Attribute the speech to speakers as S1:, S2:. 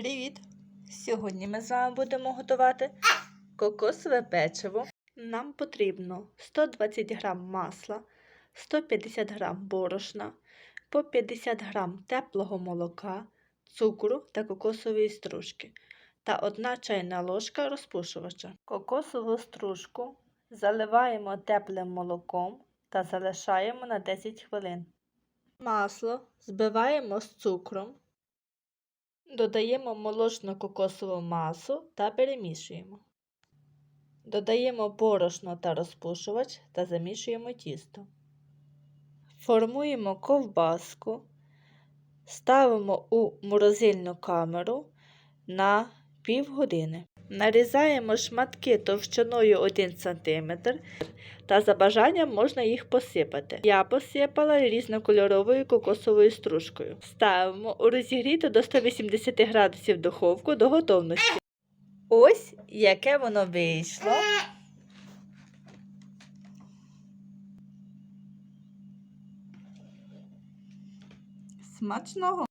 S1: Привіт! Сьогодні ми з вами будемо готувати кокосове печиво. Нам потрібно 120 г масла, 150 г борошна, по 50 г теплого молока, цукру та кокосової стружки та 1 чайна ложка розпушувача. Кокосову стружку заливаємо теплим молоком та залишаємо на 10 хвилин. Масло збиваємо з цукром. Додаємо молочно-кокосову масу та перемішуємо. Додаємо борошно та розпушувач та замішуємо тісто. Формуємо ковбаску, ставимо у морозильну камеру на півгодини. Нарізаємо шматки товщиною 1 см та за бажанням можна їх посипати. Я посипала різнокольоровою кокосовою стружкою. Ставимо у розігріту до 180 градусів духовку до готовності. Ось яке воно вийшло. Смачного!